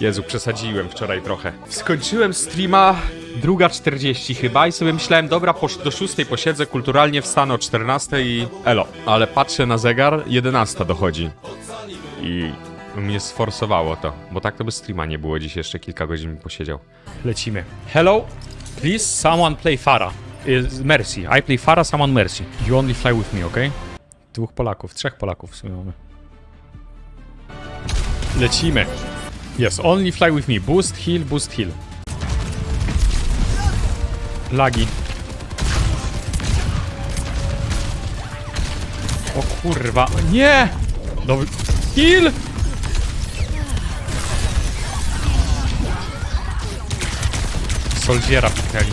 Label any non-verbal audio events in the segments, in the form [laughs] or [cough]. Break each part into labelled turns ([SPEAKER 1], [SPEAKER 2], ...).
[SPEAKER 1] Jezu, przesadziłem wczoraj trochę. Skończyłem streama druga 40 chyba i sobie myślałem, dobra, do 6 posiedzę, kulturalnie wstanę o 14 i elo. Ale patrzę na zegar, 11 dochodzi. I mnie sforsowało to, bo tak to by streama nie było, dziś jeszcze kilka godzin posiedział.
[SPEAKER 2] Lecimy. Hello, please someone play Fara. Mercy. I play Fara, someone Mercy. You only fly with me, okay? Dwóch Polaków, trzech Polaków w sumie mamy. Lecimy. Yes, only fly with me. Boost, heal, boost, heal. Lagi. O kurwa. Nie! Dobry. Heal! Soldiera piknęli.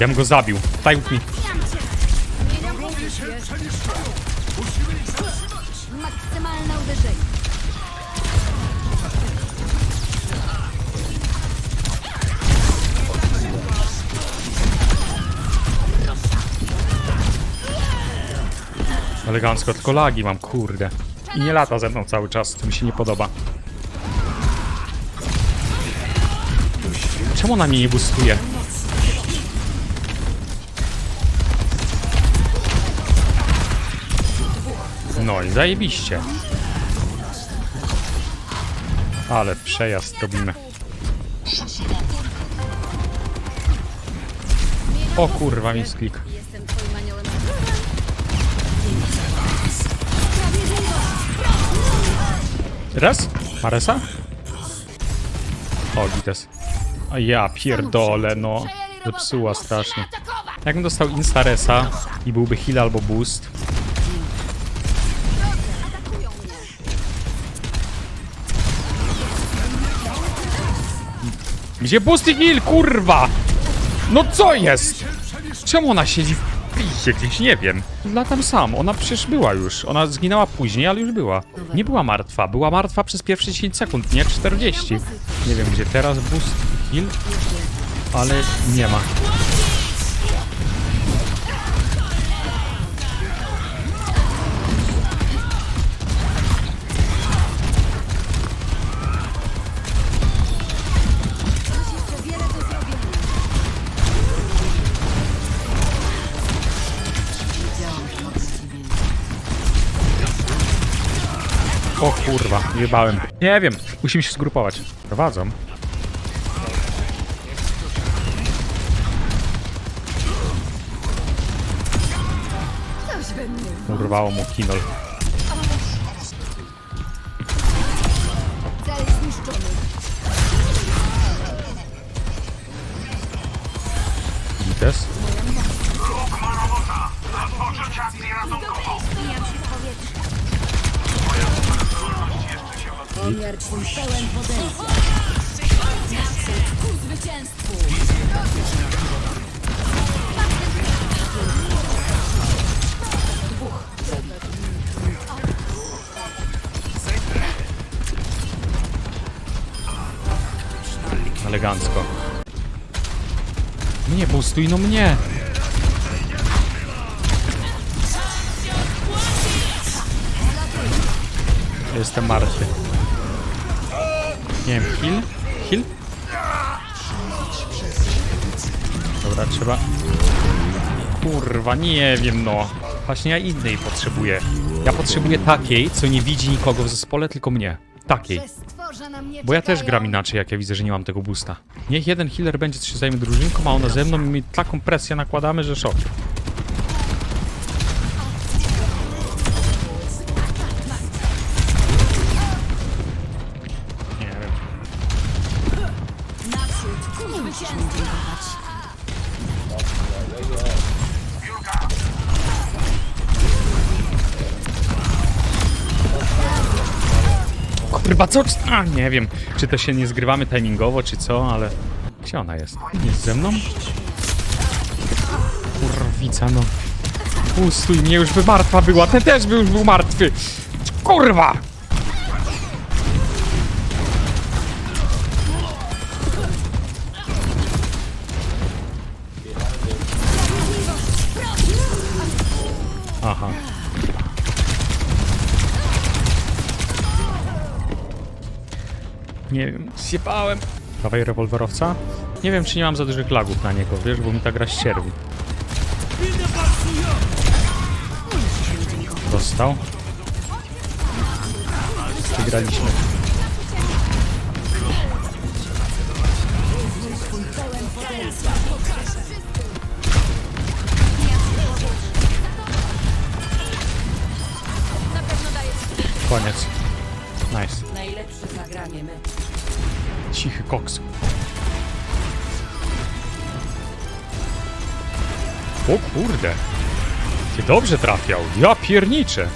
[SPEAKER 2] Ja bym go zabił. Fly with me.
[SPEAKER 3] Maksymalne uderzenie.
[SPEAKER 2] Elegancko, tylko lagi mam, kurde. I nie lata ze mną cały czas, to mi się nie podoba. Czemu ona mnie nie boostuje? No i zajebiście. Ale przejazd robimy. O kurwa, mi sklik. Raz? Maresa? O, Gites. A ja pierdolę, no. Zepsuła strasznie. Jakbym dostał Instaresa i byłby heal albo boost. Gdzie boost i heal, kurwa? No co jest? Czemu ona siedzi w pisie gdzieś? Nie wiem. Latam sam, ona przecież była już. Ona zginęła później, ale już była. Nie była martwa, była martwa przez pierwsze 10 sekund, nie 40. Nie wiem gdzie teraz boost heal, ale nie ma. Kurwa, jebałem. Nie wiem, musimy się zgrupować. Prowadzą. Urwało mu kinol.
[SPEAKER 3] Twój pełen potencjał. Ku zwycięstwu.
[SPEAKER 2] Elegancko. Mnie boostuj, no mnie! Jestem martwy. Nie wiem, heal? Heal? Dobra, trzeba... Kurwa, nie wiem no. Właśnie ja innej potrzebuję. Ja potrzebuję takiej, co nie widzi nikogo w zespole, tylko mnie. Takiej. Bo ja też gram inaczej, jak ja widzę, że nie mam tego boosta. Niech jeden healer będzie, co się zajmie drużynką, a ona ze mną i my taką presję nakładamy, że szok. Co? A, nie wiem, czy to się nie zgrywamy timingowo, czy co, ale... Gdzie ona jest? Jest ze mną? Kurwica, no. Pustuj mnie, już by martwa była, ten też by już był martwy! Kurwa! Nie wiem, zjebałem. Dawaj rewolwerowca. Nie wiem, czy nie mam za dużych lagów na niego, wiesz, bo mi ta gra ścierwi. Dostał. Wygraliśmy. Koniec. Nice.
[SPEAKER 4] Najlepsze zagranie my.
[SPEAKER 2] Cichy koks. O kurde. Ty dobrze trafiał. Ja pierniczę.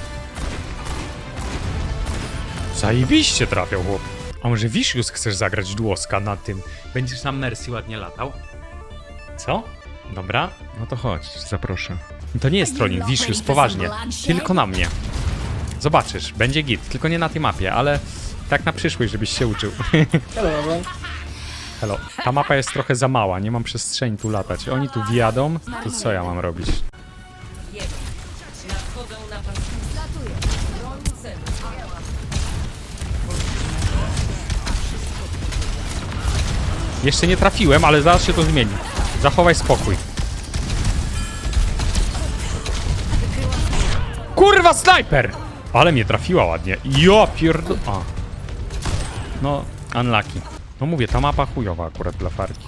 [SPEAKER 2] Zajebiście trafiał chłop. A może Vicious chcesz zagrać duoska na tym? Będziesz nam Mercy ładnie latał? Co? Dobra, no to chodź, zaproszę. To nie jest trolling, Vicious, poważnie. Tylko na mnie. Zobaczysz, będzie git, tylko nie na tej mapie, ale tak na przyszłość, żebyś się uczył. [laughs] Hello. Ta mapa jest trochę za mała, nie mam przestrzeni tu latać. Oni tu wjadą, to co ja mam robić? Jeszcze nie trafiłem, ale zaraz się to zmieni. Zachowaj spokój. Kurwa, snajper! Ale mnie trafiła ładnie. Ja pierdo... A. No, unlucky. No mówię, ta mapa chujowa akurat dla farki.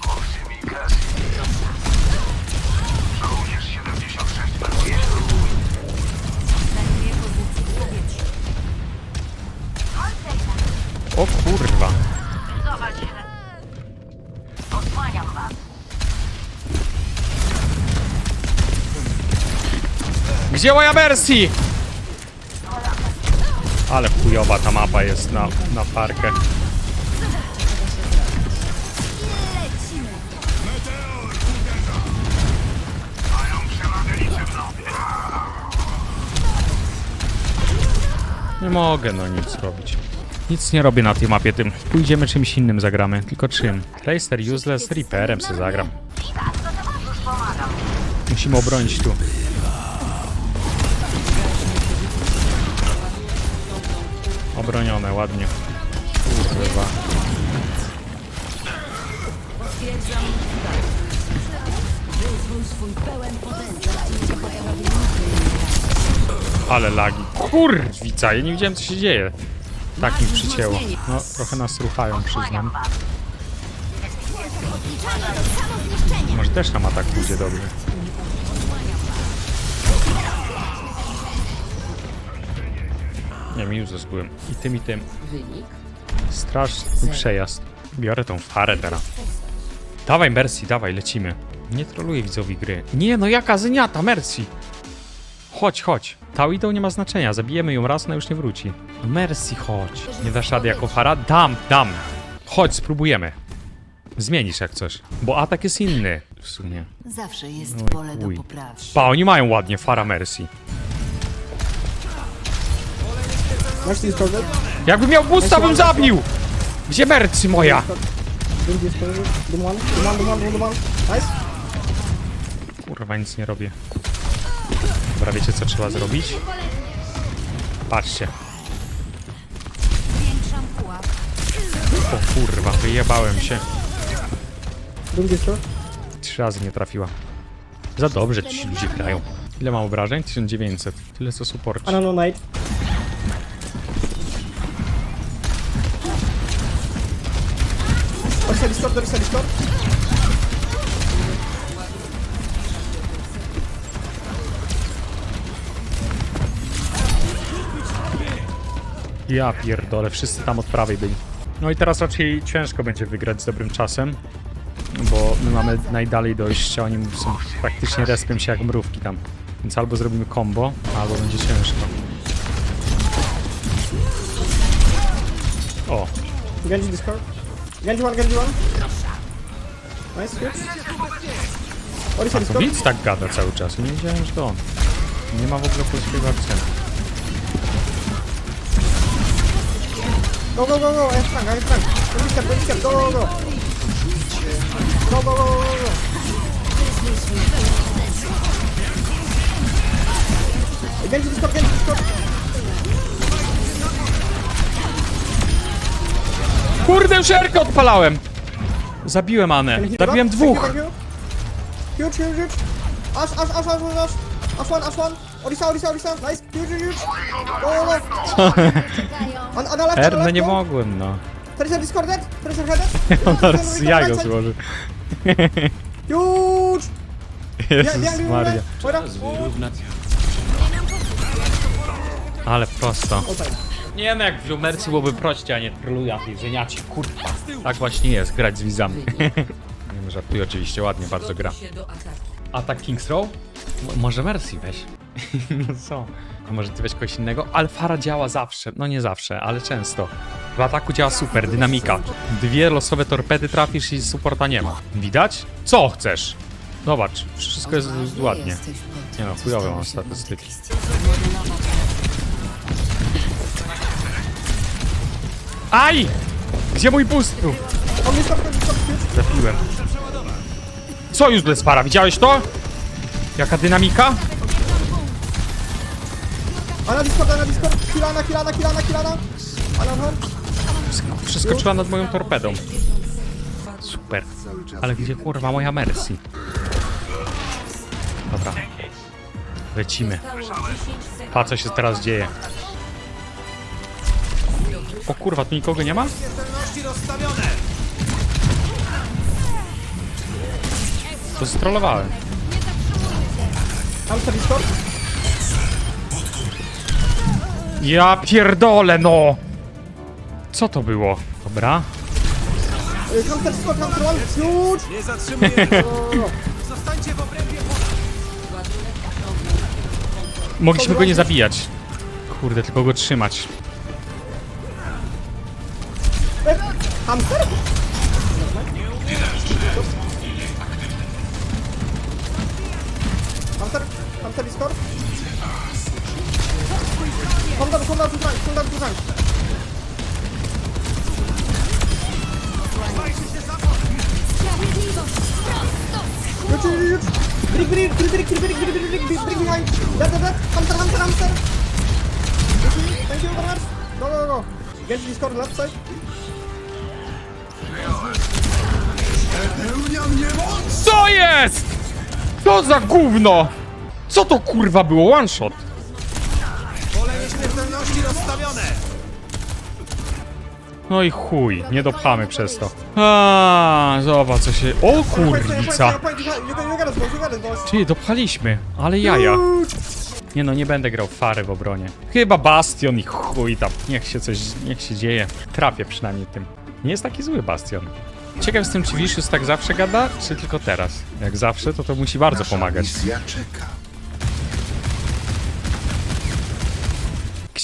[SPEAKER 2] O kurwa. Gdzie moja Mercy? Ale chujowa ta mapa jest na, na parkę. Nie mogę no nic robić. Nic nie robię na tej mapie tym. Pójdziemy czymś innym zagramy. Tylko czym? Tracer useless, Reaperem se zagram. Musimy obronić tu. Obronione, ładnie. Kurwa. Ale lagi. Kurwica, ja nie wiedziałem co się dzieje. Tak mi przycięło. No, trochę nas ruchają, przyznam. Może też tam atak pójdzie dobrze. Nie, minus zbyłem. I tym, i tym.
[SPEAKER 4] Wynik.
[SPEAKER 2] Straszny przejazd. Biorę tą farę teraz. Dawaj Mercy, dawaj, lecimy. Nie troluję widzowi gry. Nie, no jaka zyniata, Mercy. Chodź, chodź. Ta Widow nie ma znaczenia, zabijemy ją raz, ona już nie wróci. No Mercy, chodź. Nie dasz rady jako fara? Dam, dam. Chodź, spróbujemy. Zmienisz jak coś, bo atak jest inny. W sumie.
[SPEAKER 4] Zawsze jest
[SPEAKER 2] Oj,
[SPEAKER 4] pole do
[SPEAKER 2] chuj.
[SPEAKER 4] poprawy.
[SPEAKER 2] Pa, oni mają ładnie, fara Mercy.
[SPEAKER 5] Masz discordet?
[SPEAKER 2] Jakby miał boosta, bym zabił! Gdzie Mercy moja?
[SPEAKER 5] Bring discordet. Dum one, dum one, dum one, dum one. Nice.
[SPEAKER 2] Kurwa, nic nie robię. Dobra, wiecie co trzeba zrobić? Patrzcie.
[SPEAKER 3] Pułap.
[SPEAKER 2] O kurwa, wyjebałem się. Trzy razy nie trafiła. Za dobrze ci ludzie grają. Ile mam obrażeń? 1900. Tyle co support.
[SPEAKER 5] Anano knight. Orisa discord, Orisa discord.
[SPEAKER 2] Ja pierdolę, wszyscy tam od prawej byli. No i teraz raczej ciężko będzie wygrać z dobrym czasem. Bo my mamy najdalej dojść, a oni są praktycznie respią się jak mrówki tam. Więc albo zrobimy combo, albo będzie ciężko. O,
[SPEAKER 5] Genji discord. Genji one, Genji one. Nice, good. Orisa
[SPEAKER 2] To
[SPEAKER 5] discord.
[SPEAKER 2] Widz tak gada cały czas. Nie wiedziałem, że to on. Nie ma w ogóle polskiego akcentu.
[SPEAKER 5] Go, go, go, go. Flank, I have flank. Bring discord, bring discord. Go, go, go. Go, go, go, go, go. Genji discord, Genji discord.
[SPEAKER 2] Kurde, już Erkę odpalałem! Zabiłem Anę. Zabiłem dwóch.
[SPEAKER 5] Huge, huge, huge. Ash, ash, ash, ash, ash. Ash one, ash one. Orisa, Orisa, Orisa. Nice, huge, huge, huge. Go, go, go.
[SPEAKER 3] Czekają.
[SPEAKER 5] On, on the left, on the
[SPEAKER 2] Ernę
[SPEAKER 5] left,
[SPEAKER 2] nie
[SPEAKER 5] go.
[SPEAKER 2] mogłem, no.
[SPEAKER 5] Tracer discorded, Tracer headed. [laughs]
[SPEAKER 2] Ona z jajo złoży.
[SPEAKER 5] Huge.
[SPEAKER 2] Jezus Maria. Ale prosto. Nie no, jak w Lumercy byłoby prościej, a nie troluja tej żeniaci, kurwa. Tak właśnie jest, grać z widzami. [laughs] nie wiem, żartuję oczywiście, ładnie bardzo gra.
[SPEAKER 4] ataku.
[SPEAKER 2] Atak King's Row? M- może Mercy weź. [laughs] no co? A może ty weź kogoś innego? Alfara działa zawsze. No nie zawsze, ale często. W ataku działa super, dynamika. Dwie losowe torpedy trafisz i supporta nie ma. Widać? Co chcesz? Zobacz, wszystko jest ładnie. Nie no, chujowe mam statystyki. Aj! Gdzie mój był?
[SPEAKER 5] On discord, on discord, huge.
[SPEAKER 2] Zapiłem. Co już para? Widziałeś to? Jaka dynamika?
[SPEAKER 5] Ana discord, ana discord. Kilana, kilana, kilana, kilana. Ana home.
[SPEAKER 2] Przeskoczyła nad moją torpedą. Super. Ale gdzie kurwa moja Mercy? Dobra. Lecimy. Pa, co się teraz dzieje. O kurwa, tu nikogo nie ma? To strollowałem.
[SPEAKER 5] Hamster discord.
[SPEAKER 2] Ja pierdolę, no! Co to było? Dobra.
[SPEAKER 5] Y, Hamster discord, one. Huge.
[SPEAKER 6] Nie zatrzymuję.
[SPEAKER 5] O, [laughs]
[SPEAKER 6] Zostańcie w obrębie
[SPEAKER 2] Mogliśmy go nie zabijać. Kurde, tylko go trzymać.
[SPEAKER 5] Hamster discord? Come down, come down to tank, come down to tank.
[SPEAKER 3] Sprawiedliwość! Prosto!
[SPEAKER 5] Huge, huge, huge. Brick, brick, brick, brick, brick, brick, brick, brick, brick, brick behind. Dead, dead, dead. Hamster, hamster, hamster. Huge, Thank you very much. Go, go, go. Genji discord left side.
[SPEAKER 2] Co jest? Co za gówno? Co to kurwa było? One shot.
[SPEAKER 6] pole nieśmiertelności rozstawione.
[SPEAKER 2] No i chuj, nie dopchamy przez to. A, zobacz co się... O kurwica. Ty, dopchaliśmy, ale jaja. Nie no, nie będę grał fary w obronie. Chyba Bastion i chuj tam. Niech się coś, niech się dzieje. Trafię przynajmniej tym. Nie jest taki zły Bastion. Ciekaw jestem, czy Vicious tak zawsze gada, czy tylko teraz? Jak zawsze, to to musi bardzo pomagać.
[SPEAKER 7] Misja czeka.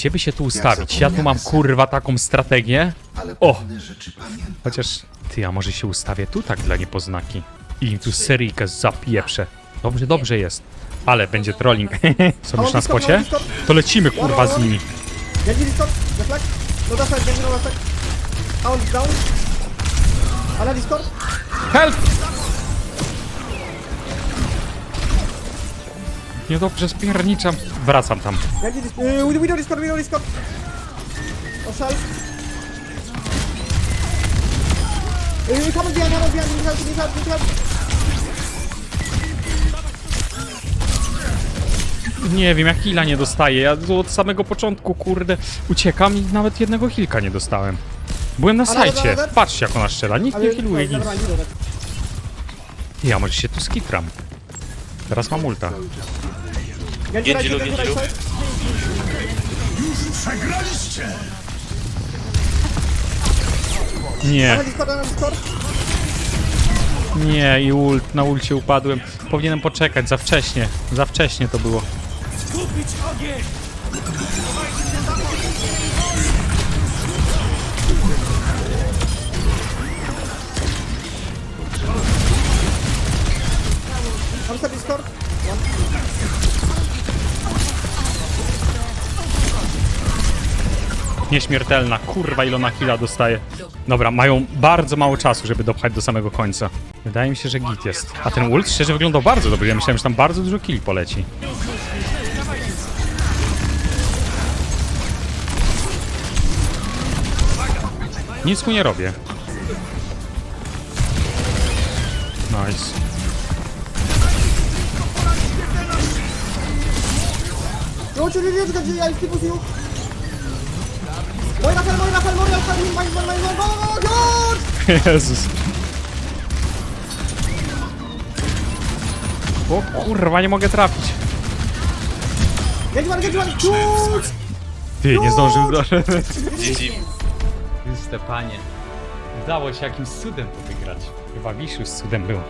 [SPEAKER 2] Gdzie by się tu ustawić? Ja tu mam kurwa taką strategię.
[SPEAKER 7] Ale
[SPEAKER 2] O! Chociaż, ty, a może się ustawię tu tak dla niepoznaki? I im tu seryjkę zapieprzę. Dobrze, dobrze jest. Ale będzie trolling. [laughs] Są już na spocie? To lecimy kurwa z nimi.
[SPEAKER 5] Deflect. No no deflect. Down.
[SPEAKER 2] Help! Niedobrze spierniczam. Wracam tam.
[SPEAKER 5] Genji discord. We do discord, we do discord. Shell. Come behind, come behind, need help, need help, need help.
[SPEAKER 2] Nie wiem, jak hila nie dostaję. Ja od samego początku, kurde, uciekam i nawet jednego hilka nie dostałem. Byłem na sajcie. Patrzcie, jak ona strzela. Nikt nie hiluje nic. Ja może się tu skitram. Teraz mam ulta.
[SPEAKER 5] Genji right, Genji right side.
[SPEAKER 2] Nie, nie i ult, na ulcie upadłem. Powinienem poczekać, za wcześnie. Za wcześnie to było.
[SPEAKER 6] Kupić ogień.
[SPEAKER 2] Nieśmiertelna, kurwa ile ona hila dostaje. Dobra, mają bardzo mało czasu, żeby dopchać do samego końca. Wydaje mi się, że git jest. A ten ult szczerze wyglądał bardzo dobrze. Ja myślałem, że tam bardzo dużo kill poleci. Nic mu nie robię. Nice.
[SPEAKER 5] You really get the ice with you? Fell, Moira, fell, Moira, fell, mine, mine, mine, mine, go, go, go!
[SPEAKER 2] Jezus. O kurwa, nie mogę trafić.
[SPEAKER 5] Get one, get one, shoot!
[SPEAKER 2] Ty, nie zdążył do... Chryste panie. Udało się jakimś cudem to wygrać. Chyba Wiszu z cudem było.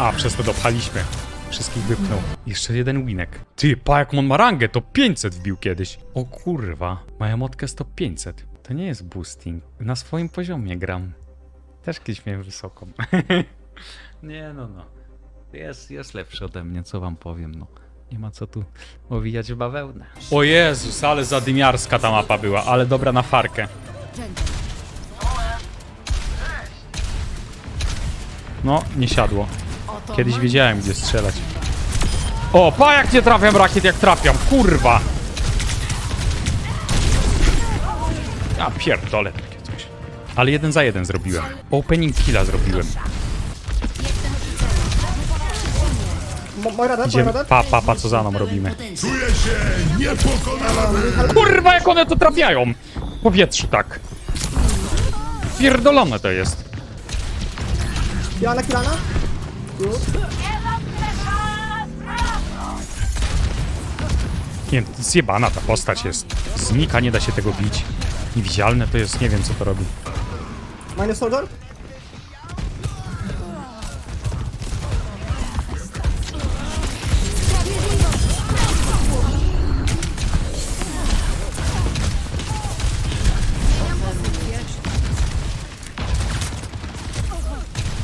[SPEAKER 2] A, przez to dopchaliśmy. Wszystkich wypchnął. Jeszcze jeden winek. Ty, pa jak on ma rangę, to 500 wbił kiedyś. O kurwa, moja motkę 100 500. To nie jest boosting. Na swoim poziomie gram. Też kiedyś miałem wysoką. [laughs] nie no no. Jest, jest lepszy ode mnie, co wam powiem, no. Nie ma co tu owijać w bawełnę. O Jezus, ale zadymiarska ta mapa była, ale dobra na farkę. No, nie siadło. Kiedyś wiedziałem, gdzie strzelać. O, pa jak nie trafiam rakiet, jak trafiam, kurwa! Ja pierdolę takie coś. Ale jeden za jeden zrobiłem. Opening killa zrobiłem.
[SPEAKER 5] Mo- Moira dead,
[SPEAKER 2] Idziemy, pa, pa, pa, co za mną robimy.
[SPEAKER 7] Czuję się niepokonany!
[SPEAKER 2] Kurwa, jak one to trafiają! W powietrzu tak. Pierdolone to jest.
[SPEAKER 5] Kilana, kilana.
[SPEAKER 2] Nie, zjebana ta postać jest. Znika, nie da się tego bić. Niewidzialne to jest, nie wiem co to robi.
[SPEAKER 5] Minus soldier.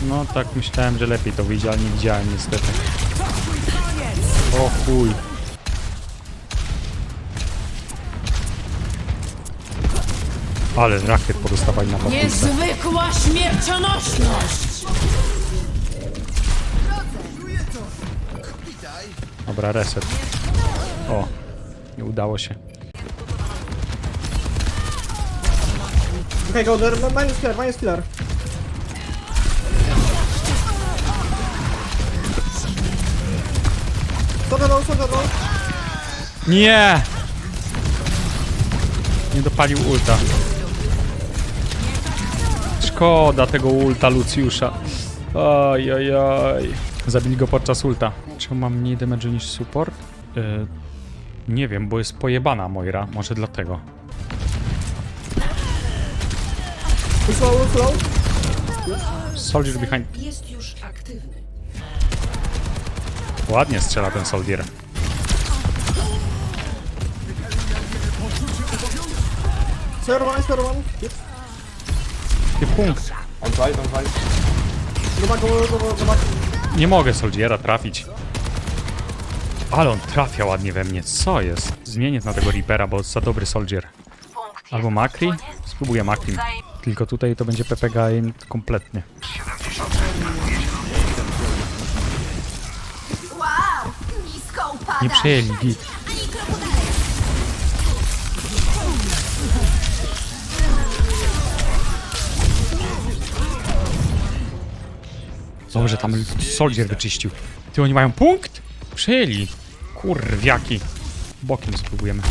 [SPEAKER 2] No tak myślałem, że lepiej to wyjdzie, ale nie widziałem niestety. O chuj. Ale rakiet podostawali na papierze.
[SPEAKER 4] Niezwykła śmiercionośność!
[SPEAKER 2] Dobra, reset. O, nie udało się.
[SPEAKER 5] Okay, go Minus killer, minus killer.
[SPEAKER 2] Nie! Nie dopalił ulta. Szkoda tego ulta Lucjusza. Oj, oj, oj. Zabili go podczas ulta. Czemu mam mniej damage niż support? Yy, nie wiem, bo jest pojebana Moira. Może dlatego.
[SPEAKER 5] Slow, slow.
[SPEAKER 2] Soldier behind.
[SPEAKER 4] Jest już aktywny.
[SPEAKER 2] Ładnie strzela ten Soldier.
[SPEAKER 5] Spare one.
[SPEAKER 2] Ty punkt.
[SPEAKER 5] Go, go, go back.
[SPEAKER 2] Nie mogę Soldiera trafić. Ale on trafia ładnie we mnie. Co jest? Zmienię na tego Reapera, bo za dobry Soldier. Albo Makri? Spróbuję Makri. Tylko tutaj to będzie PPG aim Nie przejęli git. Dobrze, tam Soldier wyczyścił. Ty, oni mają punkt? Przejęli. Kurwiaki. Bokiem spróbujemy.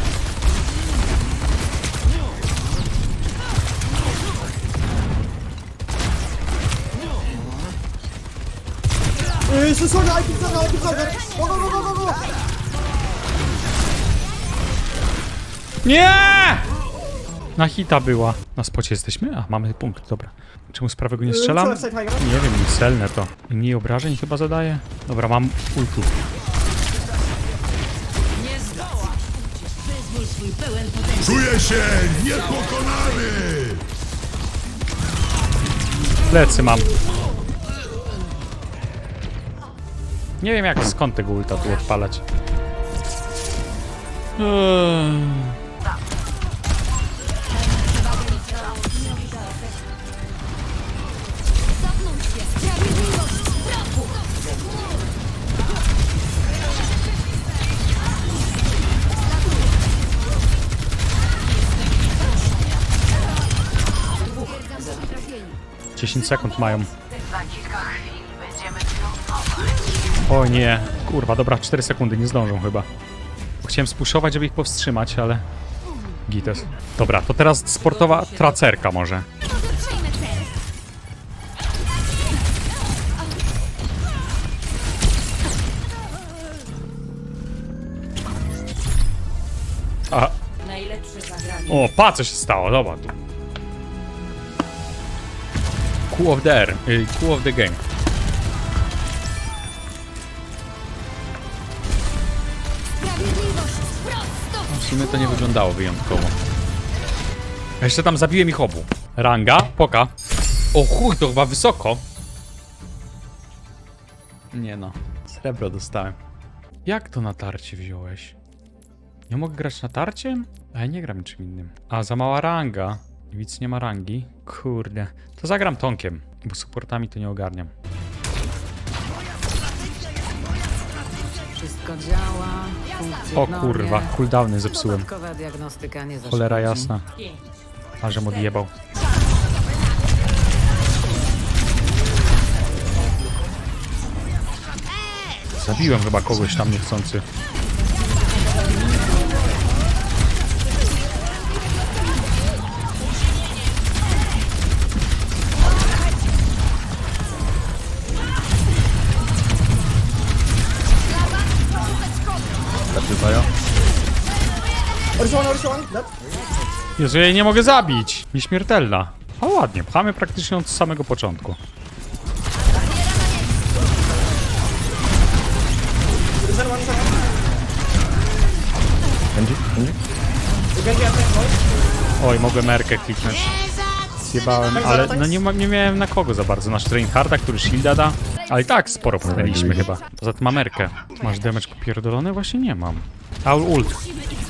[SPEAKER 5] Keep soldier, I keep soldier. Go, go, go, go, go,
[SPEAKER 2] Nie! Na hita była. Na spocie jesteśmy? A, mamy punkt, dobra. Czemu z prawego nie strzelam?
[SPEAKER 5] High ground.
[SPEAKER 2] Nie wiem, celne to. Mniej obrażeń chyba zadaje? Dobra, mam ulti.
[SPEAKER 4] Nie zdoła! Wyzwól swój pełen potencjał.
[SPEAKER 7] Czuję się niepokonany!
[SPEAKER 2] Plecy mam. Nie wiem jak skąd tego ulta tu odpalać. Eee. 10 sekund mają. O nie, kurwa, dobra, 4 sekundy, nie zdążą chyba. Chciałem spuszować, żeby ich powstrzymać, ale... Gites. Dobra, to teraz sportowa tracerka może. A, o, pa, co się stało, dobra tu. Coup of the air, y, coup of the game. W sumie to nie wyglądało wyjątkowo. A jeszcze tam zabiłem ich obu. Ranga, poka. O chuj, to chyba wysoko. Nie no, srebro dostałem. Jak to na tarcie wziąłeś? Nie mogę grać na tarcie? A ja nie gram czym innym. A, za mała ranga. Widz nie ma rangi. Kurde. To zagram tonkiem, bo supportami to nie ogarniam.
[SPEAKER 4] Wszystko działa.
[SPEAKER 2] O kurwa, cooldowny zepsułem. Cholera jasna. A żem odjebał. Zabiłem chyba kogoś tam niechcący.
[SPEAKER 5] Orysowan, dead.
[SPEAKER 2] Jezu, ja jej nie mogę zabić! Nieśmiertelna. A ładnie, pchamy praktycznie od samego początku. Oj, mogłem Merkę kliknąć. Zjebałem, ale no nie, ma, nie miałem na kogo za bardzo. Nasz Reinharda, który shielda da. Ale i tak sporo pchnęliśmy chyba. Poza tym ma Merkę. Masz damage popierdolony? Właśnie nie mam. Aul ult.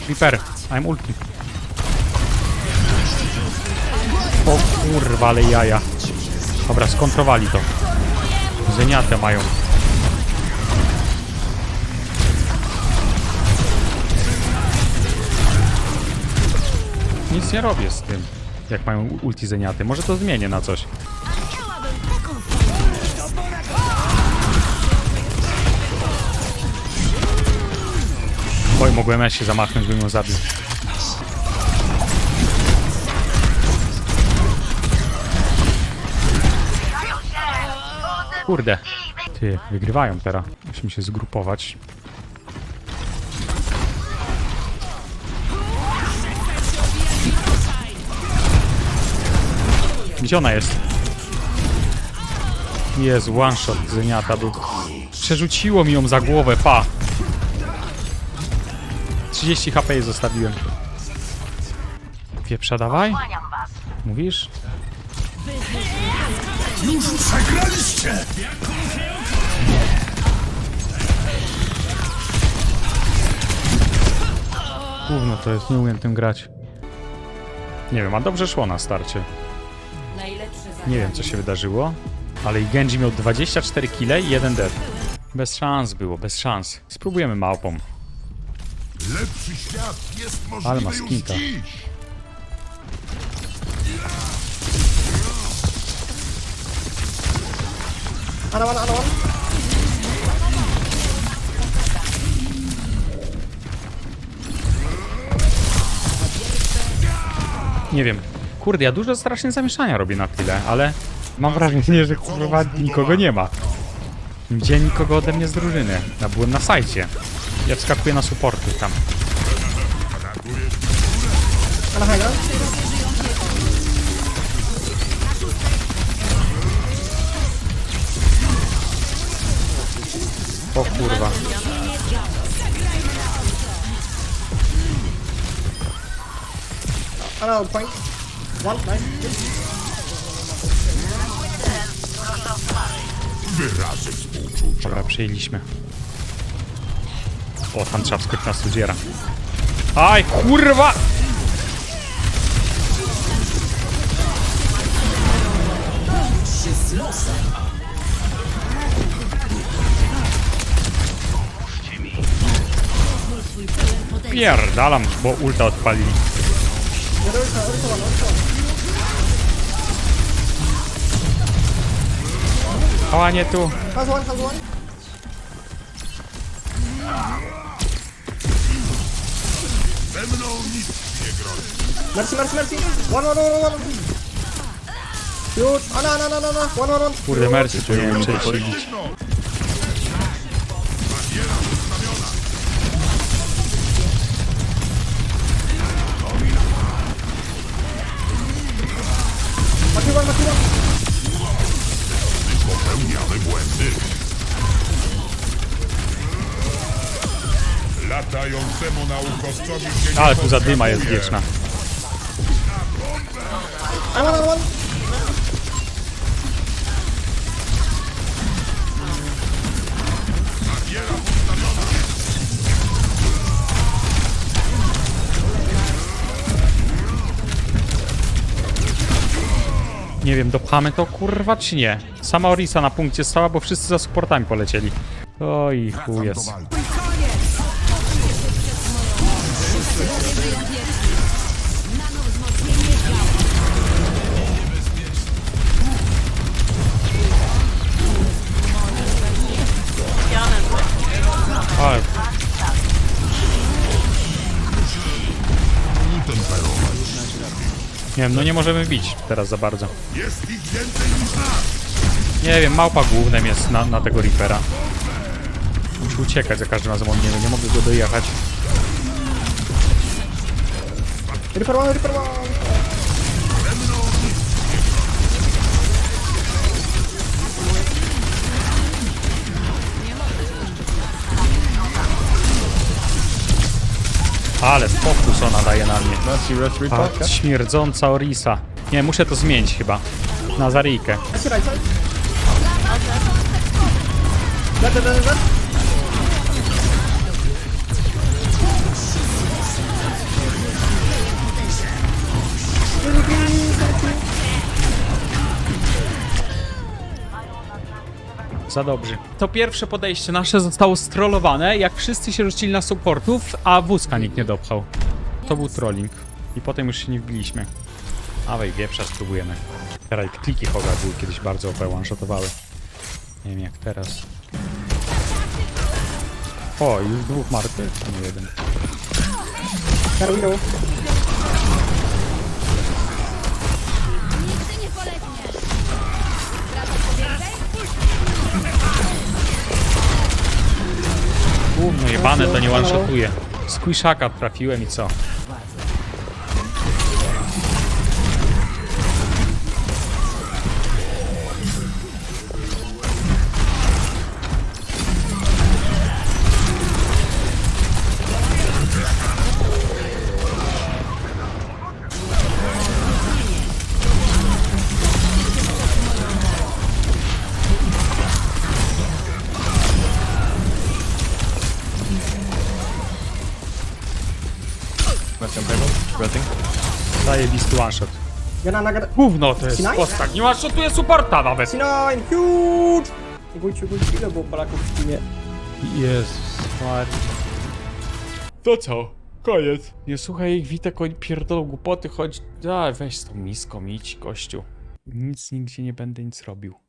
[SPEAKER 2] Reaper. I'm ulti. O kurwa, ale jaja. Dobra, skontrowali to. Zeniatę mają. Nic nie robię z tym. Jak mają ulti zeniaty. Może to zmienię na coś. Oj, mogłem ja się zamachnąć, bym ją zabił. Kurde. Ty, wygrywają teraz. Musimy się zgrupować. Gdzie ona jest? Jezu, one shot Zeniata był. Przerzuciło mi ją za głowę, pa. 30 HP jej zostawiłem. Wieprza dawaj? Mówisz?
[SPEAKER 7] Już przegraliście!
[SPEAKER 2] Gówno to jest, nie umiem tym grać. Nie wiem, a dobrze szło na starcie. Nie wiem, co się wydarzyło, ale i Genji miał 24 kile i 1 dead. Bez szans było, bez szans. Spróbujemy małpą.
[SPEAKER 7] Lepszy świat jest
[SPEAKER 2] Ale ma
[SPEAKER 7] możliwy już
[SPEAKER 2] skinka.
[SPEAKER 7] dziś!
[SPEAKER 2] Nie wiem. Kurde, ja dużo strasznie zamieszania robię na tyle, ale mam wrażenie, że kurwa nikogo nie ma. Widziałem nikogo ode mnie z drużyny. Ja byłem na sajcie. Ja wskakuję na supporty tam.
[SPEAKER 5] High ground.
[SPEAKER 2] O kurwa.
[SPEAKER 5] On point. One, nice.
[SPEAKER 7] Wyrazy współczucia.
[SPEAKER 2] Dobra, przejęliśmy. O, tam trzeba wskoczyć na studziera. Aj, kurwa! Pierdalam, bo ulta odpalili. O, a nie tu.
[SPEAKER 5] Has one, has one.
[SPEAKER 7] Nic nie grozi.
[SPEAKER 5] Mercy, mercy, mercy. One, one, one, one. Huge. Ana, ana, ana, ana. One, one, one.
[SPEAKER 2] Kurde, Mercy tu nie wiem, czy. Ale tu zadyma jest wieczna. Nie wiem, dopchamy to kurwa czy nie? Sama Orisa na punkcie stała, bo wszyscy za supportami polecieli. Oj, chuj jest. Nie wiem, no nie możemy bić teraz za bardzo. Nie wiem, małpa głównym jest na, na tego Reapera. Muszę uciekać za każdym razem od niego, nie mogę go dojechać.
[SPEAKER 5] Reaper one, Reaper one.
[SPEAKER 2] Ale fokus ona daje na mnie.
[SPEAKER 5] Rush, Reaper.
[SPEAKER 2] A, śmierdząca Orisa. Nie, muszę to zmienić chyba. Na Zaryjkę.
[SPEAKER 5] Mercy, right side. Dead, dead,
[SPEAKER 2] Za dobrzy. To pierwsze podejście nasze zostało strollowane, jak wszyscy się rzucili na supportów, a wózka nikt nie dopchał. To był trolling. I potem już się nie wbiliśmy. Awej, wieprza spróbujemy. Teraz kliki Hogar były kiedyś bardzo OP one-shotowały. Nie wiem jak teraz. O, już dwóch martwych? A nie jeden.
[SPEAKER 5] Here
[SPEAKER 2] Gówno jebane to nie one-shotuje. Squishaka trafiłem i co?
[SPEAKER 5] Gana, nagra.
[SPEAKER 2] Gówno to jest
[SPEAKER 5] C9?
[SPEAKER 2] postać. Nie one-shotuje supporta nawet.
[SPEAKER 5] C9, huge! Gujciu, gujciu, ile było Polaków w teamie?
[SPEAKER 2] Jezus Maria. To co? Koniec. Nie słuchaj ich, Witek, oni pierdolą głupoty, chodź... A, weź z tą miską, idź, gościu. Nic nigdzie nie będę nic robił.